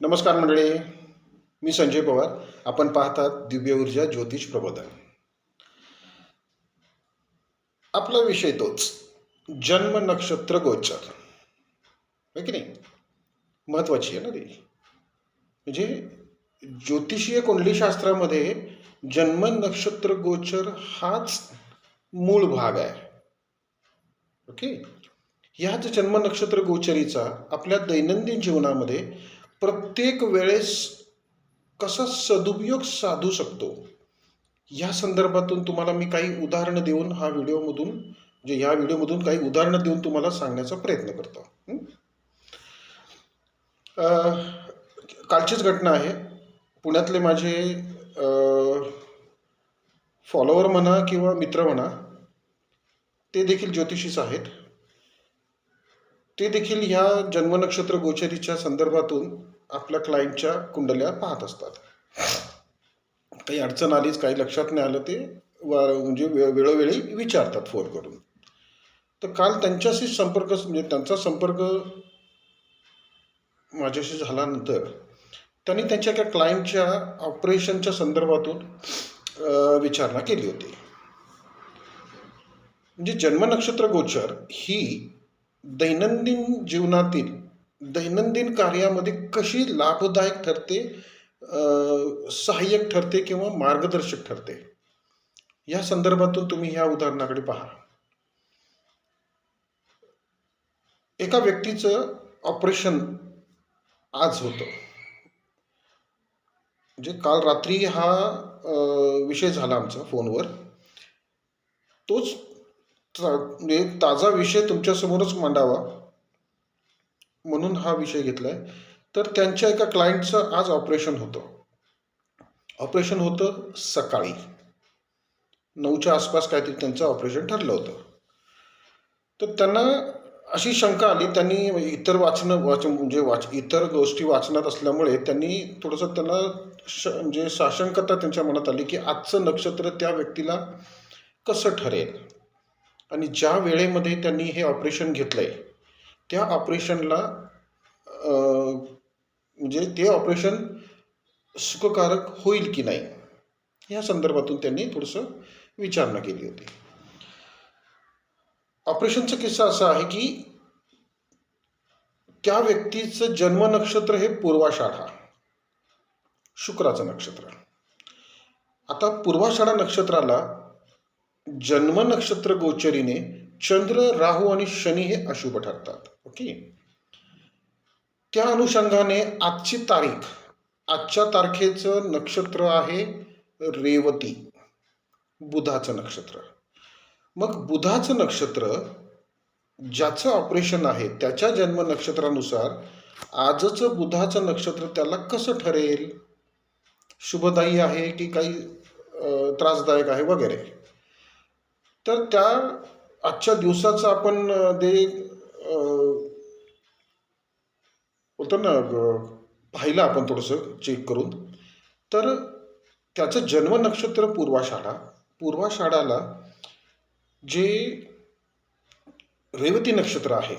नमस्कार मंडळी मी संजय पवार. आपण पाहतात दिव्य ऊर्जा ज्योतिष प्रबोधन. आपला विषय तोच जन्म नक्षत्र गोचर. की नाही? महत्वाची आहे ना ती. म्हणजे ज्योतिषीय कुंडलीशास्त्रामध्ये जन्म नक्षत्र गोचर हाच मूळ भाग आहे. ओके? ह्याच जन्म नक्षत्र गोचरीचा आपल्या दैनंदिन जीवनामध्ये प्रत्येक वेळेस कसा सदुपयोग साधू शकतो? या संदर्भातून तुम्हाला मी काही उदाहरणं देऊन हा व्हिडिओमधून म्हणजे या व्हिडिओमधून काही उदाहरणं देऊन तुम्हाला सांगण्याचा प्रयत्न करतो. कालचीच घटना आहे. पुण्यातले माझे फॉलोअर म्हणा किंवा मित्र म्हणा ते देखील ज्योतिषीच आहेत. ते देखील ह्या जन्मनक्षत्र गोचरीच्या संदर्भातून आपल्या क्लायंटच्या कुंडल्या पाहत असतात. काही अडचण आलीच काही लक्षात नाही आलं ते वा म्हणजे वेळोवेळी विचारतात फोन करून. तर काल त्यांच्याशी संपर्क म्हणजे त्यांचा संपर्क माझ्याशी झाल्यानंतर त्यांनी त्यांच्या एका क्लायंटच्या ऑपरेशनच्या संदर्भातून विचारणा केली होती. म्हणजे जन्मनक्षत्र गोचर ही दैनंदिन जीवनातील दैनंदिन कार्यामध्ये कशी लाभदायक ठरते सहाय्यक ठरते किंवा मार्गदर्शक ठरते? या संदर्भातून तुम्ही ह्या उदाहरणाकडे पहा. एका व्यक्तीचं ऑपरेशन आज होतं. म्हणजे काल रात्री हा विषय झाला आमचा फोनवर. तोच म्हणजे ताजा विषय तुमच्यासमोरच मांडावा. म्हणून हा विषय घेतलाय. तर त्यांच्या एका क्लायंटचं आज ऑपरेशन होतं. ऑपरेशन होतं सकाळी. नऊच्या आसपास काहीतरी त्यांचं ऑपरेशन ठरलं होतं. तर त्यांना अशी शंका आली. त्यांनी इतर वाचणं वाच म्हणजे वाच इतर गोष्टी वाचनात असल्यामुळे त्यांनी थोडंसं त्यांना श म्हणजे साशंकता त्यांच्या मनात आली की आजचं नक्षत्र त्या व्यक्तीला कसं ठरेल? आणि ज्या वेळेमध्ये त्यांनी हे ऑपरेशन घेतलं आहे त्या ऑपरेशनला म्हणजे ते ऑपरेशन सुखकारक होईल की नाही या संदर्भातून त्यांनी थोडंसं विचारणा केली होती. ऑपरेशनचा किस्सा असा आहे की त्या व्यक्तीचं जन्म नक्षत्र हे पूर्वाषाढा शुक्राचं नक्षत्र. आता पूर्वाषाढा नक्षत्राला जन्म नक्षत्र गोचरीने चंद्र राहू आणि शनी हे अशुभ ठरतात. ओके त्या अनुषंगाने आजची तारीख आजच्या तारखेचं नक्षत्र आहे रेवती बुधाचं नक्षत्र. मग बुधाचं नक्षत्र ज्याचं ऑपरेशन आहे त्याच्या जन्म नक्षत्रानुसार आजचं बुधाचं नक्षत्र त्याला कसं ठरेल? शुभदायी आहे की काही त्रासदायक आहे वगैरे? तर त्या आजच्या दिवसाचं आपण अ, ते बोलतो ना पाहिलं आपण थोडंसं चेक करून. तर त्याचं जन्म नक्षत्र पूर्वाषाढा पूर्वाषाढाला जे रेवती नक्षत्र आहे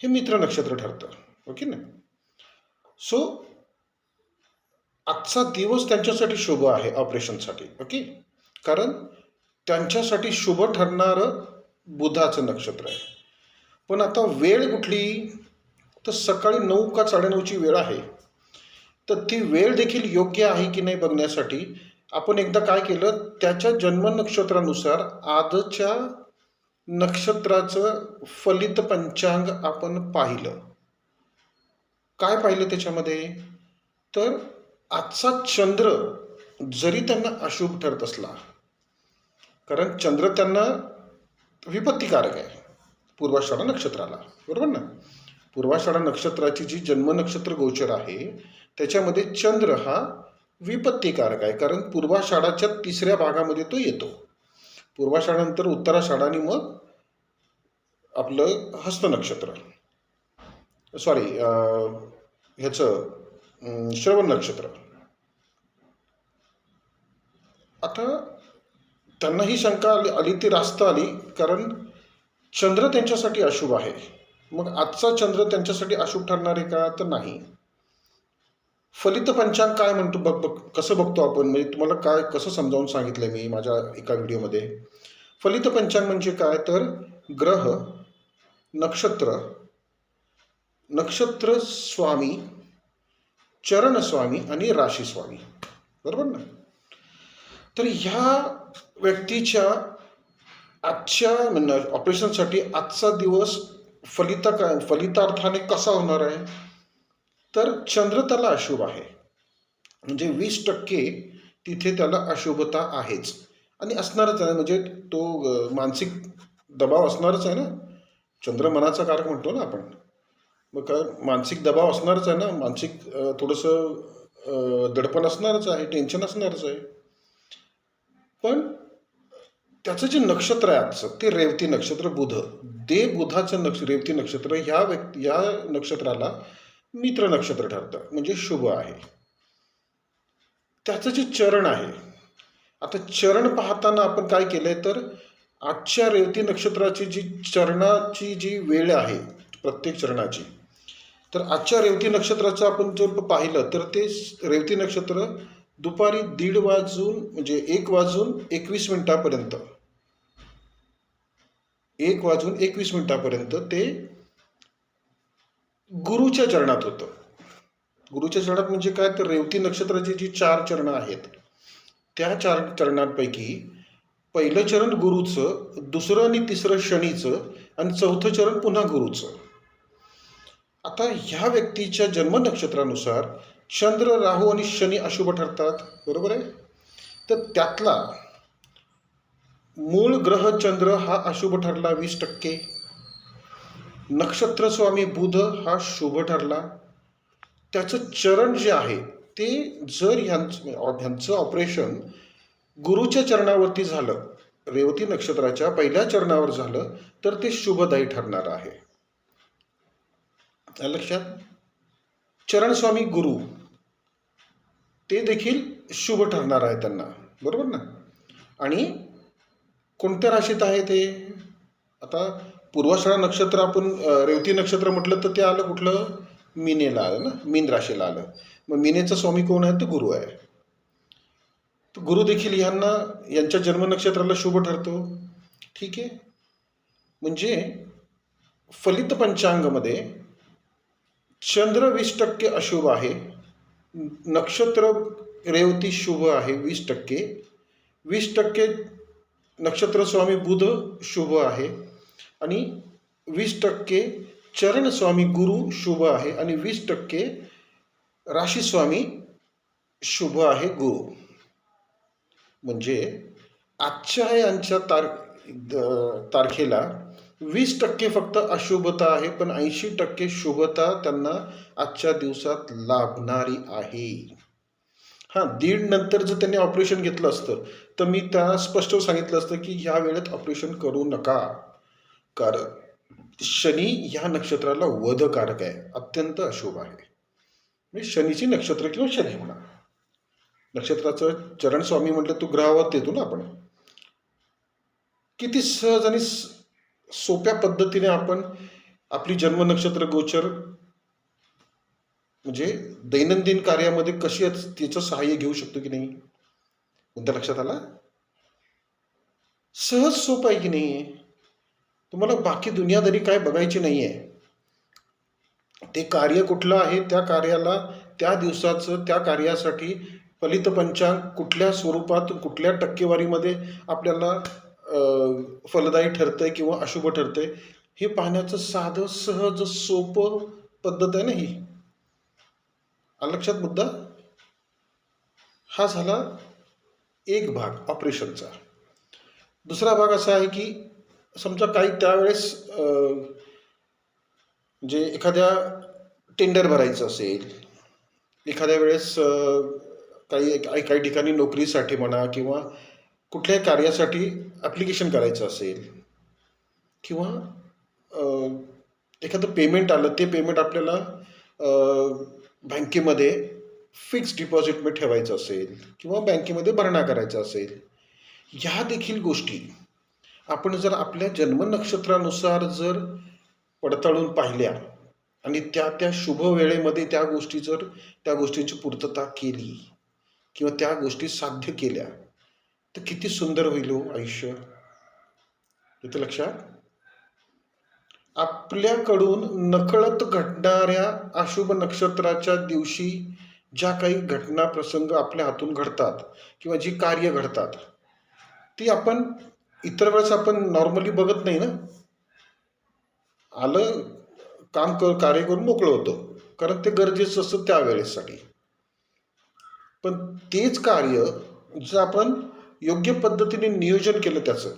हे मित्र नक्षत्र ठरतं ओके ना? सो आजचा दिवस त्यांच्यासाठी शुभ आहे ऑपरेशनसाठी ओके? कारण त्यांच्यासाठी शुभ ठरणारं बुधाचं नक्षत्र आहे. पण आता वेळ कुठली? तर सकाळी नऊ का साडेनऊची वेळ आहे. तर ती वेळ देखील योग्य आहे की नाही बघण्यासाठी आपण एकदा काय केलं? त्याच्या जन्म नक्षत्रानुसार आजच्या नक्षत्राचं फलित पंचांग आपण पाहिलं. काय पाहिलं त्याच्यामध्ये? तर आजचा चंद्र जरी त्यांना अशुभ ठरत असला कारण चंद्र त्यांना विपत्तिकारक आहे. पूर्वाषाढा नक्षत्राला. बरोबर ना? पूर्वाषाढा नक्षत्राची जी जन्म नक्षत्र गोचर आहे त्याच्यामध्ये चंद्र हा विपत्तिकारक आहे. कारण पूर्वाषाढाच्या तिसऱ्या भागामध्ये तो येतो. पूर्वाषाढानंतर उत्तराषाढा आणि मग आपलं हस्त नक्षत्र. सॉरी ह्याचं श्रवण नक्षत्र. आता त्यांना ही शंका आली आली ती रास्त आली कारण चंद्र त्यांच्यासाठी अशुभ आहे. मग आजचा चंद्र त्यांच्यासाठी अशुभ ठरणार आहे का? तर नाही. फलित पंचांग काय म्हणतो? बघ बघ कसं बघतो आपण? म्हणजे तुम्हाला काय कसं समजावून सांगितलं मी माझ्या एका व्हिडिओमध्ये? फलित पंचांग म्हणजे काय? तर ग्रह नक्षत्र नक्षत्र स्वामी चरण स्वामी आणि राशी स्वामी. बरोबर ना? तर ह्या व्यक्तीच्या आजच्या म्हणजे ऑपरेशनसाठी आजचा दिवस फलिता काय फलितार्थाने कसा होणार आहे? तर चंद्र त्याला अशुभ आहे. म्हणजे वीस टक्के तिथे त्याला अशुभता आहेच. आणि असणारच आहे म्हणजे तो मानसिक दबाव असणारच आहे ना? चंद्र मनाचा कारक म्हणतो ना आपण. मग काय मानसिक दबाव असणारच आहे ना? मानसिक थोडंसं दडपण असणारच आहे टेन्शन असणारच आहे. पण त्याचं जे नक्षत्र आहे आजचं ते रेवती नक्षत्र बुध. दे बुधाचं नक्ष रेवती नक्षत्र ह्या व्यक्ती या नक्षत्राला मित्र नक्षत्र ठरतं. म्हणजे शुभ आहे. त्याचं जे चरण आहे आता चरण पाहताना आपण काय केलंय तर आजच्या रेवती नक्षत्राची जी चरणाची जी वेळ आहे प्रत्येक चरणाची तर आजच्या रेवती नक्षत्राचं आपण जर पाहिलं तर ते रेवती नक्षत्र दुपारी दीड वाजून म्हणजे एक वाजून एकवीस मिनिटापर्यंत. एक वाजून एकवीस मिनिटापर्यंत ते गुरुच्या चरणात होतं. गुरुच्या चरणात म्हणजे काय? तर रेवती नक्षत्राची जी चार चरणं आहेत त्या चार चरणांपैकी पहिलं चरण गुरुचं दुसरं आणि तिसरं शनीचं आणि चौथं चरण पुन्हा गुरुचं. आता ह्या व्यक्तीच्या जन्म नक्षत्रानुसार चंद्र राहू आणि शनी अशुभ ठरतात. बरोबर आहे? तर त्यातला मूळ ग्रह चंद्र हा अशुभ ठरला वीस टक्के. नक्षत्र स्वामी बुध हा शुभ ठरला. त्याचं चरण जे आहे ते जर ह्यांचं ह्यांचं ऑपरेशन गुरुच्या चरणावरती झालं रेवती नक्षत्राच्या पहिल्या चरणावर झालं तर ते शुभदायी ठरणार आहे. आलं लक्षात चरणस्वामी गुरु ते देखील शुभ ठरणार आहे त्यांना. बरोबर ना? आणि कोणत्या राशीत आहे ते? आता पूर्वाषाढा नक्षत्र आपण रेवती नक्षत्र म्हटलं तर ते आलं कुठलं? मीनेला आलं ना? मीन राशीला आलं. मग मीनेचा स्वामी कोण आहे? तो गुरु आहे. तर गुरु देखील ह्यांना यांच्या जन्म नक्षत्राला शुभ ठरतो. ठीक आहे? म्हणजे फलित पंचांगमध्ये चंद्र वीस टक्के अशुभ आहे. नक्षत्र रेवती शुभ आहे वीस टक्के. वीस टक्के नक्षत्र स्वामी बुध शुभ आहे. आणि वीस टक्के चरण स्वामी गुरु शुभ आहे. आणि वीस टक्के राशीस्वामी शुभ आहे गुरु. म्हणजे आजच्या यांच्या तार द- तारखेला वीस टक्के फक्त अशुभता आहे पण ऐंशी टक्के शुभता त्यांना आजच्या दिवसात लाभणारी आहे. हां दीड नंतर जर त्यांनी ऑपरेशन घेतलं असतं तर मी त्यांना स्पष्ट सांगितलं असतं की ह्या वेळेत ऑपरेशन करू नका. कारण शनी ह्या नक्षत्राला वधकारक आहे अत्यंत अशुभ आहे. म्हणजे शनीची नक्षत्र किंवा शनी म्हणा. नक्षत्राचं चरण स्वामी म्हटलं तू ग्रहावर देतो ना आपण. किती सहज आणि सोप्या पद्धतीने आपण आपली जन्म नक्षत्र गोचर म्हणजे दैनंदिन कार्यामध्ये कशी याच- तिचं सहाय्य घेऊ शकतो की नाही? कोणत्या लक्षात आला? सहज सोपं आहे की नाही? तुम्हाला बाकी दुनियादारी काय बघायची नाही आहे ते कार्य कुठलं आहे त्या कार्याला त्या दिवसाचं त्या कार्यासाठी फलित पंचांग कुठल्या स्वरूपात कुठल्या टक्केवारीमध्ये आपल्याला फलदायी ठरतंय किंवा अशुभ ठरतंय हे पाहण्याचं साधं सहज सोपं पद्धत आहे ना ही? लक्षात मुद्दा? हा झाला एक भाग ऑपरेशनचा. दुसरा भाग असा आहे की समजा काही त्यावेळेस जे एखाद्या टेंडर भरायचं असेल एखाद्या वेळेस काही काही काही ठिकाणी नोकरीसाठी म्हणा किंवा कुठल्याही कार्यासाठी ॲप्लिकेशन करायचं असेल किंवा एखादं पेमेंट आलं ते पेमेंट आपल्याला बँकेमध्ये फिक्स डिपॉझिटमध्ये ठेवायचं असेल किंवा बँकेमध्ये भरणा करायचा असेल ह्या देखील गोष्टी आपण जर आपल्या जन्म नक्षत्रानुसार जर पडताळून पाहिल्या आणि त्या त्या शुभ वेळेमध्ये त्या गोष्टी जर त्या गोष्टींची पूर्तता केली किंवा त्या गोष्टी साध्य केल्या तर किती सुंदर होईल हो आयुष्य? येतं लक्षात? आपल्याकडून नकळत घडणाऱ्या अशुभ नक्षत्राच्या दिवशी ज्या काही घटना प्रसंग आपल्या हातून घडतात किंवा जी कार्य घडतात ती आपण इतर वेळेस आपण नॉर्मली बघत नाही ना? आलं काम कर कार्य करून मोकळं होतं. कारण ते गरजेचं असतं त्यावेळेसाठी. पण तेच कार्य जर आपण योग्य पद्धतीने नियोजन केलं त्याचं.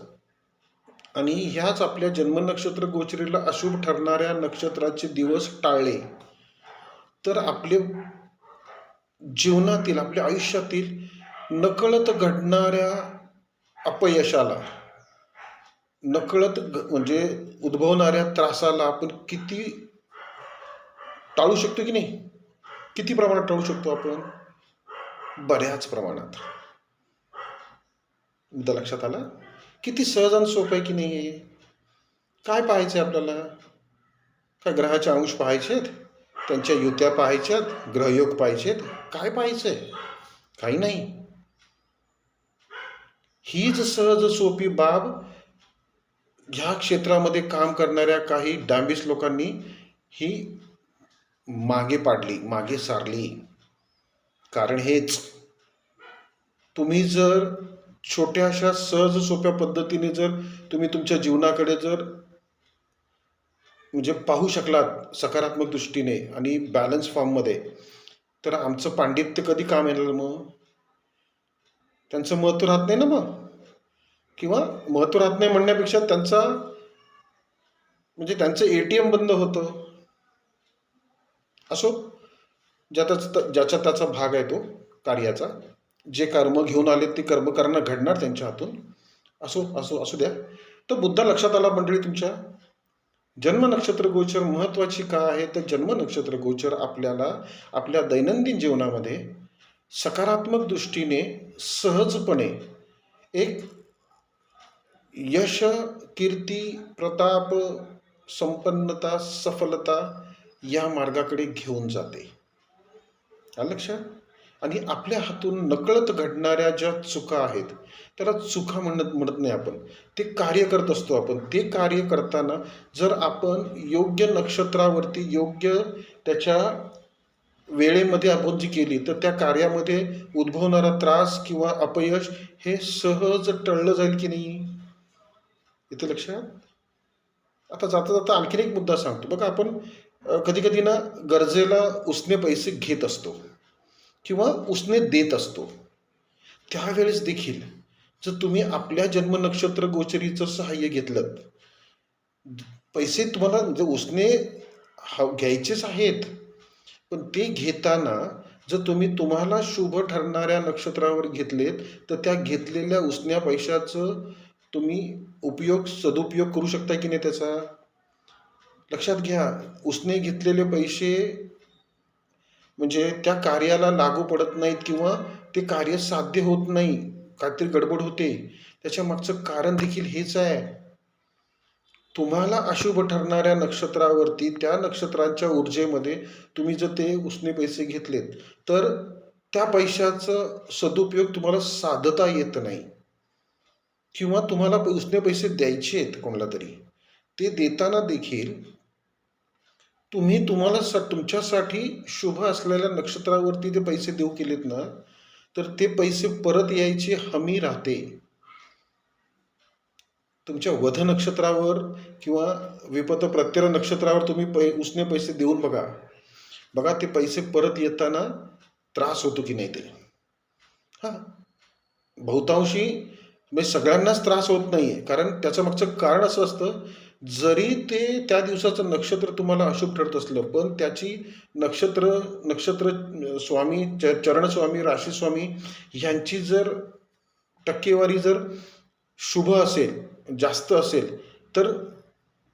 आणि ह्याच आपल्या जन्म नक्षत्र गोचरीला अशुभ ठरणाऱ्या नक्षत्राचे दिवस टाळले. तर आपले जीवनातील आपल्या आयुष्यातील नकळत घडणाऱ्या अपयशाला नकळत म्हणजे उद्भवणाऱ्या त्रासाला आपण किती टाळू शकतो की नाही? किती प्रमाणात टाळू शकतो आपण? बऱ्याच प्रमाणात. मुद्दा लक्षात आला. किती सहज आणि सोपं आहे की नाही आहे काय पाहायचं आहे आपल्याला? काय ग्रहाचे अंश पाहायचे आहेत त्यांच्या युत्या पाहायच्यात? ग्रहयोग पाहायचेत? काय पाहायचं आहे काही नाही. हीच सहज सोपी बाब ह्या क्षेत्रामध्ये काम करणाऱ्या काही डांबीस लोकांनी ही मागे पाडली मागे सारली. कारण हेच तुम्ही जर छोट्याशा सहज सोप्या पद्धतीने जर तुम्ही तुमच्या जीवनाकडे जर म्हणजे पाहू शकलात सकारात्मक दृष्टीने आणि बॅलन्स फॉर्ममध्ये तर आमचं पांडित्य कधी काम येणार मग? त्यांचं महत्त्व राहत नाही ना मग? किंवा महत्त्व राहत नाही म्हणण्यापेक्षा त्यांचा म्हणजे त्यांचं ए टी एम बंद होतं. असो ज्याचा ज्याचा त्याचा भाग आहे तो कार्याचा. जे कर्म घेऊन आले ते कर्म करणं घडणार त्यांच्या हातून. असो असो असू द्या. तर मुद्दा लक्षात आला मंडळी तुमच्या. जन्म नक्षत्र गोचर महत्त्वाची का आहे? तर जन्म नक्षत्र गोचर आपल्याला आपल्या दैनंदिन जीवनामध्ये सकारात्मक दृष्टीने सहजपणे एक यश कीर्ती प्रताप संपन्नता सफलता या मार्गाकडे घेऊन जाते. लक्षात? आणि आपल्या हातून नकळत घडणाऱ्या ज्या चुका आहेत त्याला चुका म्हणत म्हणत नाही आपण. ते कार्य करत असतो आपण. ते कार्य करताना जर आपण योग्य नक्षत्रावरती योग्य त्याच्या वेळेमध्ये आपण जी केली तर त्या कार्यामध्ये उद्भवणारा त्रास किंवा अपयश हे सहज टळलं जाईल की नाही? इथे लक्षात आता जाता जाता आणखीन एक मुद्दा सांगतो. बघा आपण कधी कधी ना गरजेला उसने पैसे घेत असतो. किंवा उसने देत असतो. त्यावेळेस देखील जर तुम्ही आपल्या जन्म नक्षत्र गोचरीचं सहाय्य घेतलं पैसे तुम्हाला जर उसने हा घ्यायचेच आहेत पण ते घेताना जर तुम्ही तुम्हाला शुभ ठरणाऱ्या नक्षत्रावर घेतलेत तर त्या घेतलेल्या उसण्या पैशाचं तुम्ही उपयोग सदुपयोग करू शकता की नाही त्याचा? लक्षात घ्या उसने घेतलेले पैसे म्हणजे त्या कार्याला लागू पडत नाहीत किंवा ते कार्य साध्य होत नाही काहीतरी गडबड होते. त्याच्या मागचं कारण देखील हेच आहे. तुम्हाला अशुभ ठरणाऱ्या नक्षत्रावरती त्या नक्षत्रांच्या ऊर्जेमध्ये तुम्ही जर ते उसने पैसे घेतलेत तर त्या पैशाचं सदुपयोग तुम्हाला साधता येत नाही. किंवा तुम्हाला उसने पैसे द्यायचे आहेत कोणाला तरी. ते देताना देखील तुम्ही तुम्हाला स तुमच्यासाठी शुभ असलेल्या नक्षत्रावरती ते पैसे देऊ केलेत ना तर ते पैसे परत यायची हमी राहते. तुमच्या वध नक्षत्रावर किंवा विपत प्रत्यय नक्षत्रावर तुम्ही पै उसने पैसे देऊन बघा. बघा ते पैसे परत येताना त्रास होतो की नाही ते. हां. बहुतांशी म्हणजे सगळ्यांनाच त्रास होत नाही आहे कारण त्याचं मागचं कारण असं असतं जरी ते त्या दिवसाचं नक्षत्र तुम्हाला अशुभ ठरत असलं पण त्याची नक्षत्र नक्षत्र स्वामी च चरणस्वामी राशीस्वामी ह्यांची जर टक्केवारी जर शुभ असेल जास्त असेल तर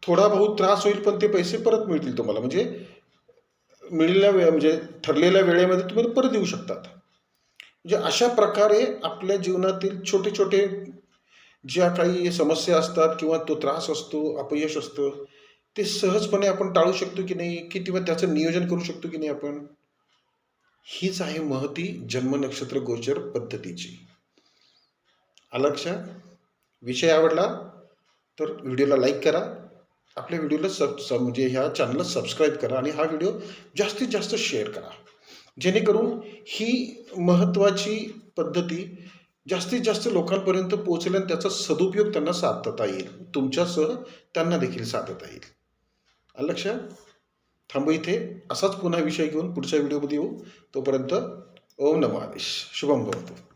थोडा बहुत त्रास होईल पण ते पैसे परत मिळतील तुम्हाला. म्हणजे मिळलेल्या वेळ म्हणजे ठरलेल्या वेळेमध्ये तुम्ही परत येऊ शकतात. म्हणजे अशा प्रकारे आपल्या जीवनातील छोटे छोटे ज्या काही समस्या असतात किंवा तो त्रास असतो अपयश असतं ते सहजपणे आपण टाळू शकतो की नाही किंवा त्याचं नियोजन करू शकतो की नाही आपण? हीच आहे महती जन्म नक्षत्र गोचर पद्धतीची. आलं लक्षात? विषय आवडला तर व्हिडिओला लाईक करा. आपल्या व्हिडिओला सब सब म्हणजे ह्या चॅनलला सबस्क्राईब करा आणि हा व्हिडिओ जास्तीत जास्त शेअर करा. जेणेकरून ही महत्त्वाची पद्धती जास्तीत जास्त लोकांपर्यंत पोहोचेल आणि त्याचा सदुपयोग त्यांना साधता येईल. तुमच्यासह त्यांना देखील साधता येईल. आलं लक्षात? थांबू इथे. असाच पुन्हा विषय घेऊन पुढच्या व्हिडिओमध्ये येऊ. तोपर्यंत ओम नमः. आदेश शुभम भवतो.